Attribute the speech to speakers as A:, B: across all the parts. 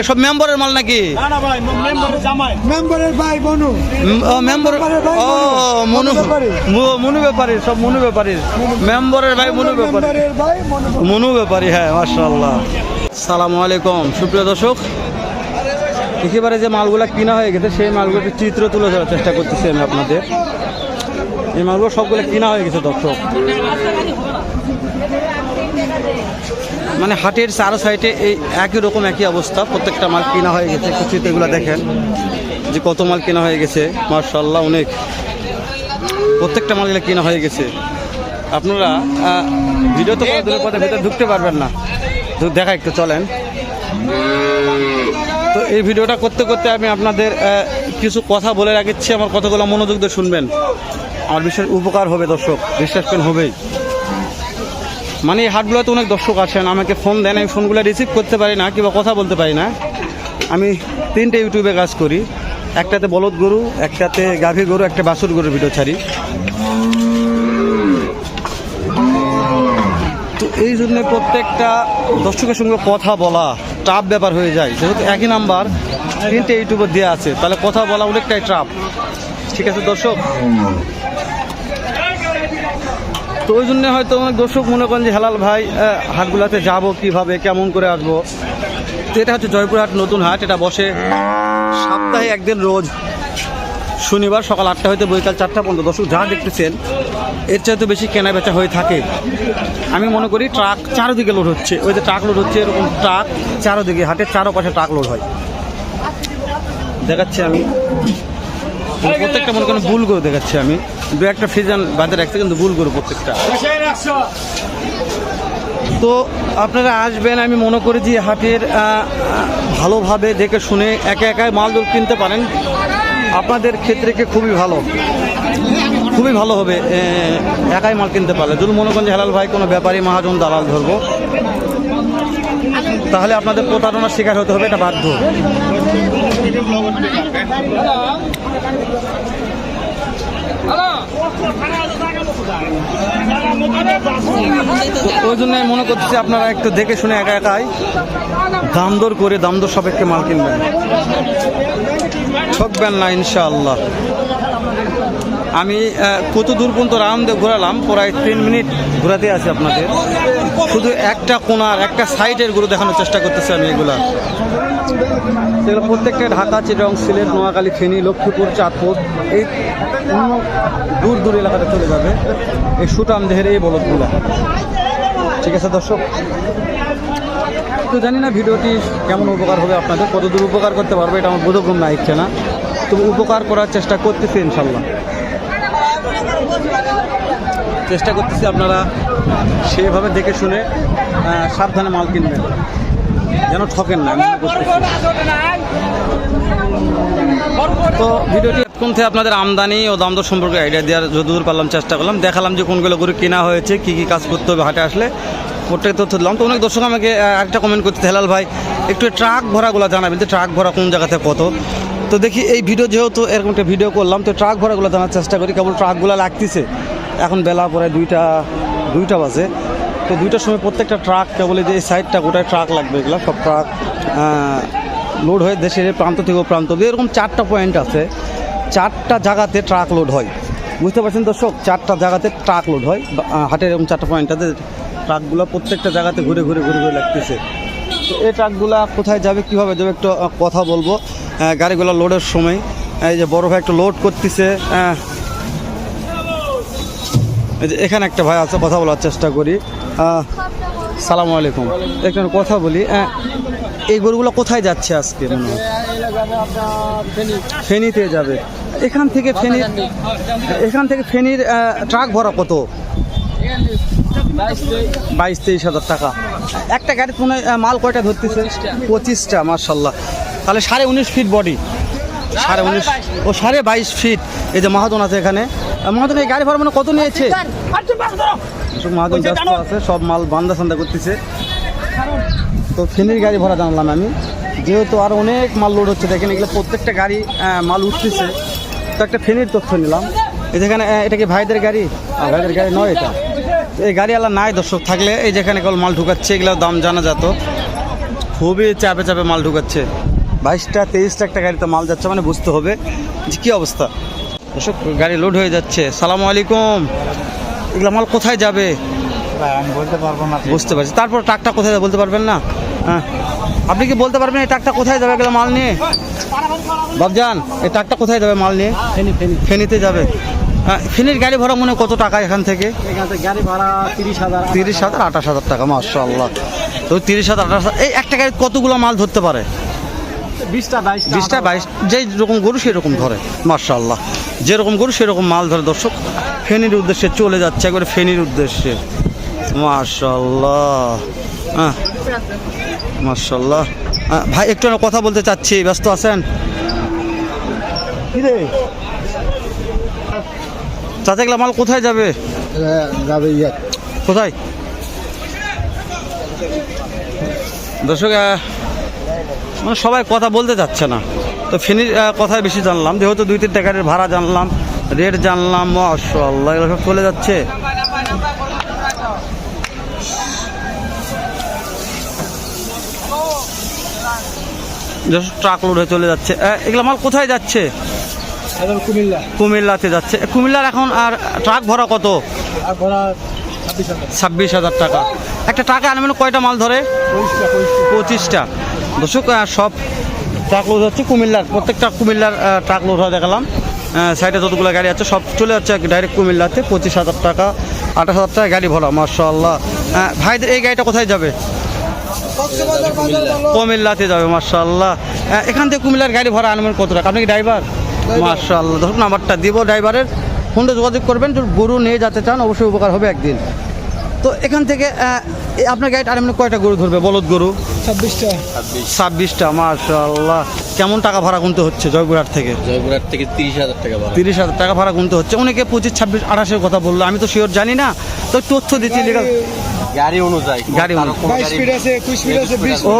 A: এসব মেম্বারের মাল নাকি?
B: না না ভাই মেম্বারের
C: ভাই বনু
A: মেম্বার ও
C: মনু।
A: মনু।
C: মনু ব্যাপারী।
A: সব মনু ব্যাপারী। মেম্বারের ভাই মনু ব্যাপারী।
C: মনু
A: মনু ব্যাপারী হ্যাঁ মার্শাল্লাহ সালামু আলাইকুম সুপ্রিয় দর্শক। একেবারে যে মালগুলো কিনা হয়ে গেছে সেই মালগুলোর চিত্র তুলে ধরার চেষ্টা করতেছি আমি আপনাদের। এই মালগুলো সবগুলো কিনা হয়ে গেছে দর্শক। মানে হাটের চারো সাইডে এই একই রকম একই অবস্থা। প্রত্যেকটা মাল কেনা হয়ে গেছে। একটু চিত্রগুলো দেখেন যে কত মাল কেনা হয়ে গেছে। মার্শাল্লাহ অনেক। প্রত্যেকটা মালগুলো কেনা হয়ে গেছে। আপনারা ভিডিও তো কোনো দূরের পথে ভেতরে ঢুকতে পারবেন না। দেখা একটু চলেন। তো এই ভিডিওটা করতে করতে আমি আপনাদের কিছু কথা বলে রাখছি। আমার কথাগুলো মনোযোগ দিয়ে শুনবেন। আমার বিশেষ উপকার হবে দর্শক। বিশ্বাস করেন হবেই। মানে এই হাটগুলোতে অনেক দর্শক আছেন আমাকে ফোন দেন, আমি ফোনগুলো রিসিভ করতে পারি না, কিংবা কথা বলতে পারি না। আমি তিনটে ইউটিউবে কাজ করি। একটাতে বলদ গরু, একটাতে গাভী গরু, একটা বাছুর গরুর ভিডিও ছাড়ি। তো এই জন্য প্রত্যেকটা দর্শকের সঙ্গে কথা বলা টাফ ব্যাপার হয়ে যায়। যেহেতু একই নাম্বার তিনটে ইউটিউবে দেওয়া আছে, তাহলে কথা বলা অনেকটাই টাফ ঠিক আছে দর্শক? তো ওই জন্য হয়তো অনেক দর্শক মনে করেন যে হেলাল ভাই হাটগুলাতে যাব কীভাবে, কেমন করে আসব? তো এটা হচ্ছে জয়পুরহাট নতুন হাট, এটা বসে সপ্তাহে একদিন রোজ শনিবার সকাল আটটা হইতে বৈকাল চারটা পর্যন্ত। দর্শক যা দেখতেছেন, এর চাইতে বেশি কেনা বেচা হয়ে থাকে। আমি মনে করি ট্রাক চারোদিকে লোড হচ্ছে। ওই যে ট্রাক লোড হচ্ছে, এরকম ট্রাক চারোদিকে, হাটের চারো পাশে ট্রাক লোড হয়। দেখাচ্ছি আমি। প্রত্যেকটা মনে করেন গরু দেখাচ্ছি আমি। দু একটা ফিজান বাদে রাখছে, কিন্তু ভুল গরু প্রত্যেকটা। তো আপনারা আসবেন, আমি মনে করি যে হাটের ভালোভাবে দেখে শুনে একা একাই মালদোল কিনতে পারেন। আপনাদের ক্ষেত্রে কি খুবই ভালো? খুবই ভালো হবে একাই মাল কিনতে পারলে। যদি মনে করেন যে হেলাল ভাই কোনো ব্যাপারী, মহাজন, দালাল ধরবো, তাহলে আপনাদের প্রতারণার শিকার হতে হবে, এটা বাধ্য। ওই জন্য মনে করছি আপনারা একটু দেখে শুনে একা একাই দাম দর করে দাম দর সাপেক্ষে মাল কিনবেন। ঠকবেন না, ইনশাআল্লাহ। আমি কত দূর পর্যন্ত রাউন্ডে ঘোরালাম, প্রায় তিন মিনিট ঘোরাতে আছে আপনাদের। শুধু একটা কোনার একটা সাইডেরগুলো দেখানোর চেষ্টা করতেছি আমি এগুলা। সেগুলো প্রত্যেকটা ঢাকা চিটং সিলেট, নোয়াখালী, ফেনী, লক্ষ্মীপুর, চাঁদপুর, এই অন্য দূর দূর এলাকাতে চলে যাবে। এই সুটাম দেহের এই বলদগুলো। ঠিক আছে দর্শক? তো জানি না ভিডিওটি কেমন উপকার হবে আপনাদের কত দূর উপকার করতে পারবে এটা আমার বোধগম না, ইচ্ছে না। তবু উপকার করার চেষ্টা করতেছি ইনশাল্লাহ। চেষ্টা করতেছি আপনারা সেইভাবে দেখে শুনে সাবধানে মাল কিনবেন। যেন ঠকেন না তো ভিডিওটি এতক্ষণ থেকে আপনাদের আমদানি ও দাম দর সম্পর্কে আইডিয়া দেওয়ার যতদূর পারলাম, চেষ্টা করলাম। দেখালাম যে কোনগুলো গরু কেনা হয়েছে, কি কি কাজ করতে হবে হাটে আসলে। প্রত্যেক তথ্য দিলাম। তো অনেক দর্শক আমাকে একটা কমেন্ট করতে হেলাল ভাই, একটু ট্রাক ভরাগুলো জানাবেন যে ট্রাক ভরা কোন জায়গাতে কত? তো দেখি এই ভিডিও যেহেতু এরকম একটা ভিডিও করলাম, তো ট্রাক ভরাগুলো জানার চেষ্টা করি কেবল ট্রাকগুলো লাগতেছে। এখন বেলা পরে দুইটা দুইটা বাজে। তো দুইটার সময় প্রত্যেকটা ট্রাক এই যে এই সাইডটা গোটায় ট্রাক লাগবে এগুলো, সব ট্রাক লোড হয়ে দেশের প্রান্ত থেকে প্রান্ত। এরকম চারটা পয়েন্ট আছে। চারটা জায়গাতে ট্রাক লোড হয়। বুঝতে পারছেন দর্শক? চারটা জায়গাতে ট্রাক লোড হয়। হাটের এরকম চারটা পয়েন্ট আছে। ট্রাকগুলো প্রত্যেকটা জায়গাতে ঘুরে ঘুরে ঘুরে ঘুরে লাগতেছে। তো এই ট্রাকগুলা কোথায় যাবে, কীভাবে যাবে, একটু কথা বলব। গাড়িগুলো লোডের সময়। এই যে বড় ভাই একটু লোড করতেছে। এখানে একটা ভাই আছে, কথা বলার চেষ্টা করি। সালামু আলাইকুম। একটু কথা বলি এই গরুগুলো কোথায় যাচ্ছে আজকে মনে হয়? ফেনীতে যাবে। এখান থেকে ফেনীর এখান থেকে ফেনীর ট্রাক ভরা কত? বাইশ তেইশ হাজার টাকা। একটা গাড়িতে মনে মাল কয়টা ধরতেছে? পঁচিশটা মার্শাল্লাহ তাহলে সাড়ে উনিশ ফিট বডি সাড়ে উনিশ ও সাড়ে বাইশ ফিট এই যে মহাজন আছে এখানে। আহ, মহাজন এই গাড়ি ভাড়া মানে কত নিয়েছে? সব মহাজন ব্যস্ত আছে সব মাল বান্দা সান্দা করতেছে। তো ফেনীর গাড়ি ভরা জানলাম আমি। যেহেতু আর অনেক মাল লোড হচ্ছে দেখেন এগুলো প্রত্যেকটা গাড়ি মাল উঠতেছে। তো একটা ফেনীর তথ্য নিলাম। যেখানে এটা কি ভাইদের গাড়ি? ভাইদের গাড়ি নয় এটা। এই গাড়িওয়ালা নাই দর্শক থাকলে এই যেখানে কেবল মাল ঢুকাচ্ছে এগুলোর দাম জানা যেত। খুবই চাপে চাপে মাল ঢুকাচ্ছে। বাইশটা তেইশটা একটা গাড়িতে মাল যাচ্ছে মানে বুঝতে হবে যে কী অবস্থা। দর্শক গাড়ি লোড হয়ে যাচ্ছে। সালাম আলাইকুম। এগুলো মাল কোথায় যাবে?
C: আমি বলতে পারব না।
A: বুঝতে পারছি। তারপর ট্রাকটা কোথায় যাবে বলতে পারবেন না? হ্যাঁ। আপনি কি বলতে পারবেন এই ট্রাকটা কোথায় যাবে এগুলো মাল নিয়ে? বাবজান এই ট্রাকটা কোথায় যাবে মাল নিয়ে?
B: ফেনি ফেনি।
A: ফেনীতে যাবে। হ্যাঁ, ফেনীর গাড়ি ভাড়া মনে কত টাকা এখান থেকে?
B: গাড়ি ভাড়া তিরিশ হাজার
A: তিরিশ হাজার আঠাশ হাজার টাকা মার্শাল্লাহ তো তিরিশ হাজার আঠাশ হাজার এই একটা গাড়ি কতগুলো মাল ধরতে পারে?
B: বিশটা বাইশ
A: বিশটা বাইশ যেই রকম গরু সেরকম ধরে মার্শাল্লাহ যেরকম গরু সেরকম মাল ধরে দর্শক ফেনীর উদ্দেশ্যে চলে যাচ্ছে একবারে ফেনির উদ্দেশ্যে। মার্শাল্লাহ হ্যাঁ মার্শাল্লাহ ভাই একটু কথা বলতে চাচ্ছি ব্যস্ত আছেন? কি রে চাচাগুলা মাল কোথায় যাবে?
C: যাবে ইয়ে।
A: কোথায়? দর্শক মানে সবাই কথা বলতে চাচ্ছে না। তো ফেনির কথাই বেশি জানলাম। যেহেতু দুই তিনটা গাড়ির ভাড়া জানলাম রেট জানলাম মাশাআল্লাহ এগুলো সব চলে যাচ্ছে। ট্রাক লোড হয়ে চলে যাচ্ছে। এগুলো মাল কোথায় যাচ্ছে?
B: কুমিল্লা।
A: কুমিল্লাতে যাচ্ছে। কুমিল্লার এখন আর ট্রাক ভরা কত?
B: ছাব্বিশ হাজার।
A: টাকা। একটা টাকা আনবেন কয়টা মাল ধরে?
B: পঁচিশটা
A: দর্শক সব ট্রাক লোড হচ্ছে কুমিল্লার, প্রত্যেকটা কুমিল্লার ট্রাক লোড হয় দেখালাম। সাইডে যতগুলো গাড়ি আছে, সব চলে যাচ্ছে ডাইরেক্ট কুমিল্লাতে। পঁচিশ হাজার টাকা, আঠাশ হাজার টাকা গাড়ি ভরা মার্শাল্লাহ ভাইদের এই গাড়িটা কোথায় যাবে? কুমিল্লাতে যাবে মার্শাল্লাহ এখান থেকে কুমিল্লার গাড়ি ভরা আনবেন কত টাকা? আপনি কি ড্রাইভার মার্শাল্লাহ ধরুন নাম্বারটা দিব ড্রাইভারের ফোনটা যোগাযোগ করবেন, যদি গরু নিয়ে যেতে চান, অবশ্যই উপকার হবে একদিন। তো এখান থেকে আপনার এই আপনার এমনি কয়টা গরু ধরবে? বলদ গরু?
B: ছাব্বিশটা।
A: ছাব্বিশটা মার্শাল্লাহ কেমন টাকা ভাড়া গুনতে হচ্ছে জয়পুরহাট থেকে?
D: জয়পুরহাট থেকে তিরিশ হাজার টাকা ভাড়া।
A: তিরিশ হাজার টাকা ভাড়া গুনতে হচ্ছে। অনেকে পঁচিশ ছাব্বিশ আঠাশের কথা বলল। আমি তো শিওর জানি না। তো তথ্য দিচ্ছি
D: গাড়ি অনুযায়ী
A: গাড়ি ও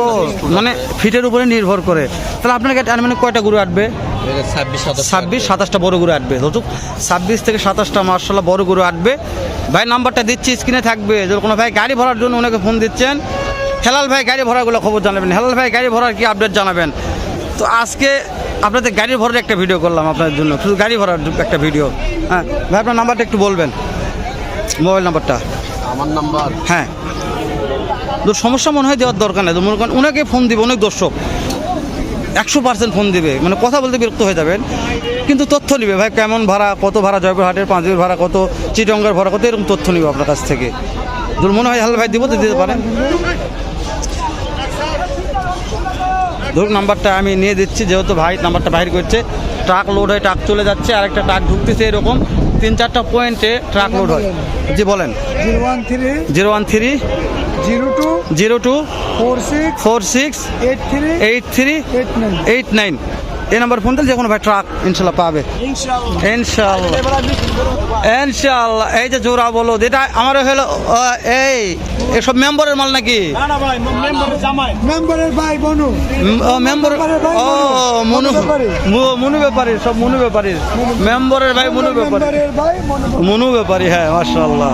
A: মানে ফিটের উপরে নির্ভর করে। তাহলে আপনার গাড়ি আনবেন কয়টা গরু আটবে?
D: ছাব্বিশ
A: ছাব্বিশ সাতাশটা বড় গরু আটবে। ধরুক ছাব্বিশ থেকে সাতাশটা মার্শাল্লাহ বড় গরু আটবে। ভাই নাম্বারটা দিচ্ছি স্ক্রিনে থাকবে। যদি কোনো ভাই গাড়ি ভরার জন্য ওনাকে ফোন দিচ্ছেন হেলাল ভাই গাড়ি ভরাগুলো খবর জানাবেন। হেলাল ভাই গাড়ি ভরার কি আপডেট জানাবেন? তো আজকে আপনাদের গাড়ি ভরার একটা ভিডিও করলাম আপনাদের জন্য। শুধু গাড়ি ভরার একটা ভিডিও। হ্যাঁ ভাই আপনার নাম্বারটা একটু বলবেন। মোবাইল নাম্বারটা।
D: আমার নাম্বার।
A: হ্যাঁ। তো সমস্যা মনে হয় দেওয়ার দরকার নেই। মনে করেন ওনাকে ফোন দিবে, অনেক দর্শক। একশো পার্সেন্ট ফোন দিবে। মানে কথা বলতে বিরক্ত হয়ে যাবেন। কিন্তু তথ্য নিবে। ভাই, কেমন ভাড়া, কত ভাড়া জয়পুরহাটের পাঁচের ভাড়া, কত, চিটঙ্গের ভাড়া, কত, এরকম তথ্য নিবে আপনার কাছ থেকে। ধরুন মনে হয় হাল ভাই দিব তো দিতে পারেন। ধরুন নাম্বারটা আমি নিয়ে দিচ্ছি, যেহেতু ভাই নাম্বারটা বাইর করছে। ট্রাক লোড হয়ে ট্রাক চলে যাচ্ছে আর একটা ট্রাক ঢুকতেছে এরকম। তিন চারটা পয়েন্টে ট্রাক লোড হয়। জি বলেন।
C: Zero one three
A: zero one three
C: zero two
A: zero two
C: four six
A: four six
C: eight three
A: eight three
C: eight nine
A: eight nine এই নাম্বার ফোন দিলে যে কোনো ভাই ট্রাক ইনশাল্লাহ পাবে।
B: ইনশাল্লাহ। করব
A: ইনশাল্লাহ। এই যে জোড়া বলো এটা আমার হলো এই এসব মেম্বারের মাল নাকি?
B: না না ভাই মেম্বার জামাই।
C: মেম্বারের ভাই বনু
A: মেম্বার ও
C: মনু।
A: মনু।
C: ব্যাপারী।
A: সব মনু ব্যাপারী। মেম্বারের ভাই মনু ব্যাপারী।
C: মনু
A: মনু ব্যাপারী হ্যাঁ মার্শাল্লাহ